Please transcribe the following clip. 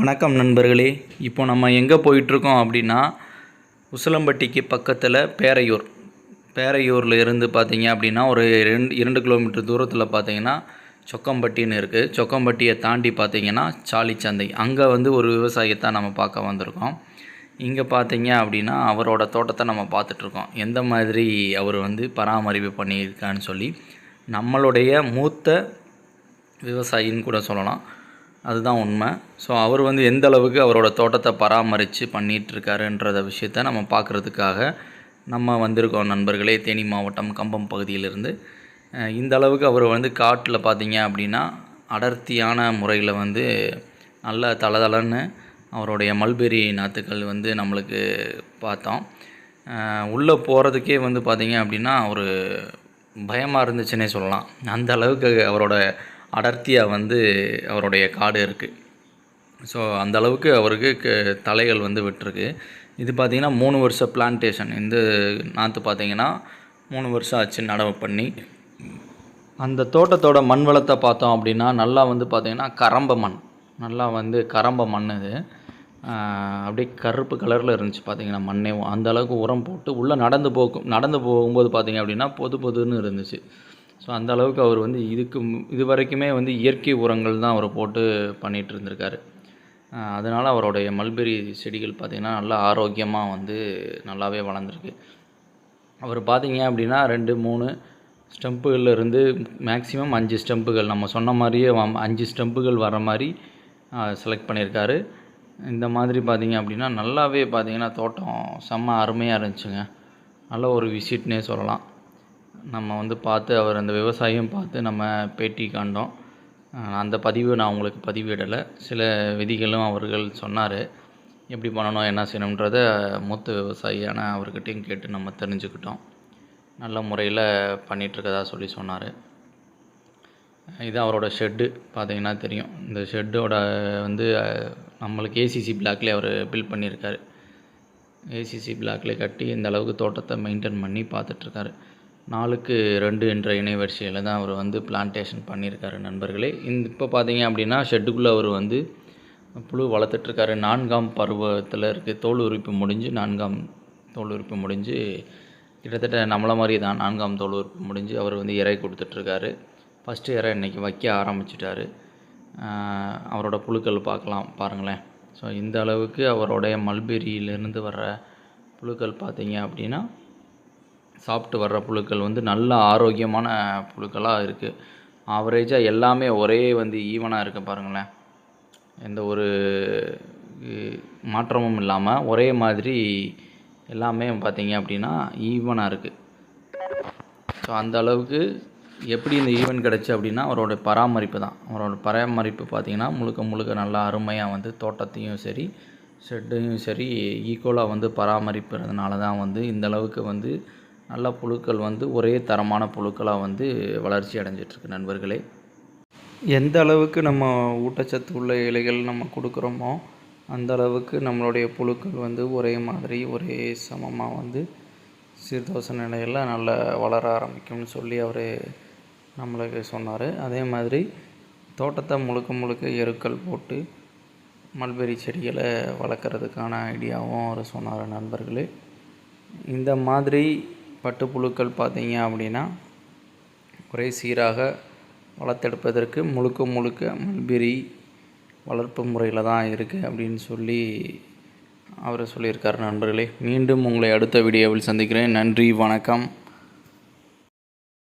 வணக்கம் நண்பர்களே. இப்போ நம்ம எங்கே போயிட்டுருக்கோம் அப்படின்னா உசிலம்பட்டிக்கு பக்கத்தில் பேரையூர். பேரையூரில் இருந்து பார்த்தீங்க அப்படின்னா ஒரு ரெண்டு இரண்டு கிலோமீட்டர் தூரத்தில் பார்த்தீங்கன்னா சொக்கம்பட்டின்னு இருக்குது சொக்கம்பட்டியை தாண்டி பார்த்தீங்கன்னா சாலிச்சந்தை. அங்கே வந்து ஒரு விவசாயத்தை நம்ம பார்க்க வந்திருக்கோம். இங்கே பார்த்தீங்க அப்படின்னா அவரோட தோட்டத்தை நம்ம பார்த்துட்ருக்கோம் எந்த மாதிரி அவர் வந்து பராமரிப்பு பண்ணியிருக்கான்னு சொல்லி நம்மளுடைய மூத்த விவசாயின்னு கூட சொல்லலாம். அதுதான் உண்மை. ஸோ அவர் வந்து எந்த அளவுக்கு அவரோட தோட்டத்தை பராமரித்து பண்ணிகிட்ருக்காருன்றத விஷயத்த நம்ம பார்க்குறதுக்காக நம்ம வந்திருக்கோம் நண்பர்களே தேனி மாவட்டம் கம்பம் பகுதியிலிருந்து. இந்த அளவுக்கு அவர் வந்து காட்டில் பார்த்தீங்க அப்படின்னா அடர்த்தியான முறையில் வந்து நல்ல தளதளன்னு அவருடைய மல்பெரி நாற்றுக்கள் வந்து நம்மளுக்கு பார்த்தோம். உள்ளே போகிறதுக்கே வந்து பார்த்தீங்க அப்படின்னா ஒரு பயமாக இருந்துச்சுன்னே சொல்லலாம். அந்த அளவுக்கு அவரோட அடர்த்தியாக வந்து அவருடைய காடு இருக்குது ஸோ அந்த அளவுக்கு அவருக்கு க- தலைகள் வந்து விட்டுருக்கு. இது பார்த்திங்கன்னா மூணு வருஷம் பிளான்டேஷன் இந்த நாற்று பார்த்தீங்கன்னா மூணு வருஷம் ஆச்சு நடவு பண்ணி. அந்த தோட்டத்தோட மண் வளத்தை பார்த்தோம் அப்படின்னா நல்லா வந்து பார்த்திங்கன்னா கரம்ப மண். நல்லா வந்து கரம்ப மண் இது. அப்படியே கருப்பு கலரில் இருந்துச்சு பார்த்திங்கன்னா மண்ணே. அந்தளவுக்கு உரம் போட்டு உள்ளே நடந்து போகும் நடந்து போகும்போது பார்த்திங்க அப்படின்னா பொது பொதுன்னு இருந்துச்சு. ஸோ அந்த அளவுக்கு அவர் வந்து இதுக்கு இது வரைக்குமே வந்து இயற்கை உரங்கள் தான் அவர் போட்டு பண்ணிகிட்டு இருந்திருக்காரு. அதனால் அவருடைய மல்பெரி செடிகள் பார்த்திங்கன்னா நல்லா ஆரோக்கியமாக வந்து நல்லாவே வளர்ந்துருக்கு. அவர் பார்த்தீங்க அப்படின்னா ரெண்டு மூணு ஸ்டெம்புகள்லேருந்து மேக்ஸிமம் அஞ்சு ஸ்டெம்புகள் நம்ம சொன்ன மாதிரியே அஞ்சு ஸ்டெம்புகள் வர மாதிரி செலக்ட் பண்ணியிருக்காரு. இந்த மாதிரி பார்த்தீங்க அப்படின்னா நல்லாவே பார்த்திங்கன்னா தோட்டம் செம்ம அருமையாக இருந்துச்சுங்க. நல்ல ஒரு விசிட்னே சொல்லலாம். நம்ம வந்து பார்த்து அவர் அந்த விவசாயியும் பார்த்து நம்ம பேட்டி காண்டோம். அந்த பதிவு நான் உங்களுக்கு பதிவிடலை. சில விதிகளும் அவர்கள் சொன்னார். எப்படி பண்ணணும் என்ன செய்யணுன்றத மூத்த விவசாயியான அவர்கிட்டையும் கேட்டு நம்ம தெரிஞ்சுக்கிட்டோம். நல்ல முறையில் பண்ணிகிட்ருக்கதா சொல்லி சொன்னார். இது அவரோட ஷெட்டு பார்த்தீங்கன்னா தெரியும். இந்த ஷெட்டோட வந்து நம்மளுக்கு ஏசிசி பிளாக்லேயே அவர் பில்ட் பண்ணியிருக்காரு. ஏசிசி பிளாக்லேயே கட்டி இந்த அளவுக்கு தோட்டத்தை மெயின்டைன் பண்ணி பார்த்துட்ருக்காரு நாலுக்கு ரெண்டு என்ற இணை வரிசையில் தான் அவர் வந்து பிளான்டேஷன் பண்ணியிருக்காரு நண்பர்களே. இந்த இப்போ பார்த்தீங்க அப்படின்னா ஷெட்டுக்குள்ளே அவர் வந்து புழு வளர்த்துட்ருக்காரு. நான்காம் பருவத்தில் இருக்குது தோல் உரிப்பு முடிஞ்சு நான்காம் தோல் உரிப்பு முடிஞ்சு கிட்டத்தட்ட நம்மளை மாதிரி தான் நான்காம் தோல் உறுப்பு முடிஞ்சு அவர் வந்து இறை கொடுத்துட்ருக்காரு. ஃபஸ்ட்டு இறை இன்னைக்கு வைக்க ஆரம்பிச்சிட்டாரு. அவரோட புழுக்கள் பார்க்கலாம் பாருங்களேன். ஸோ இந்த அளவுக்கு அவருடைய மல்பெரியிலேருந்து வர்ற புழுக்கள் பார்த்தீங்க அப்படின்னா சாப்பிட்டு வர்ற புழுக்கள் வந்து நல்ல ஆரோக்கியமான புழுக்களாக இருக்குது ஆவரேஜாக எல்லாமே ஒரே வந்து ஈவனாக இருக்குது பாருங்களேன். எந்த ஒரு மாற்றமும் இல்லாமல் ஒரே மாதிரி எல்லாமே பார்த்தீங்க அப்படின்னா ஈவனாக இருக்குது ஸோ அந்த அளவுக்கு எப்படி இந்த ஈவெண்ட் கிடச்சி அப்படின்னா அவரோட பராமரிப்பு தான். அவரோட பராமரிப்பு பார்த்திங்கன்னா முழுக்க முழுக்க நல்லா அருமையாக வந்து தோட்டத்தையும் சரி ஷெட்டையும் சரி ஈக்குவலாக வந்து பராமரிப்புறதுனால தான் வந்து இந்த அளவுக்கு வந்து நல்ல புழுக்கள் வந்து ஒரே தரமான புழுக்களாக வந்து வளர்ச்சி அடைஞ்சிட்ருக்கு நண்பர்களே. எந்த அளவுக்கு நம்ம ஊட்டச்சத்து உள்ள இலைகள் நம்ம கொடுக்குறோமோ அந்த அளவுக்கு நம்மளுடைய புழுக்கள் வந்து ஒரே மாதிரி ஒரே சமமாக வந்து சீர்தோச நிலையில் நல்லா வளர ஆரம்பிக்கும்னு சொல்லி அவர் நம்மளுக்கு சொன்னார். அதே மாதிரி தோட்டத்தை முழுக்க முழுக்க எருக்கள் போட்டு மல்பெரி செடிகளை வளர்க்குறதுக்கான ஐடியாவும் அவர் சொன்னார் நண்பர்களே. இந்த மாதிரி பட்டுப்புழுக்கள் பார்த்தீங்க அப்படின்னா ஒரே சீராக வளர்த்தெடுப்பதற்கு முழுக்க முழுக்க மல்பெரி வளர்ப்பு முறையில் தான் இருக்குது அப்படின்னு சொல்லி அவர் சொல்லியிருக்கார் நண்பர்களே. மீண்டும் உங்களை அடுத்த வீடியோவில் சந்திக்கிறேன். நன்றி வணக்கம்.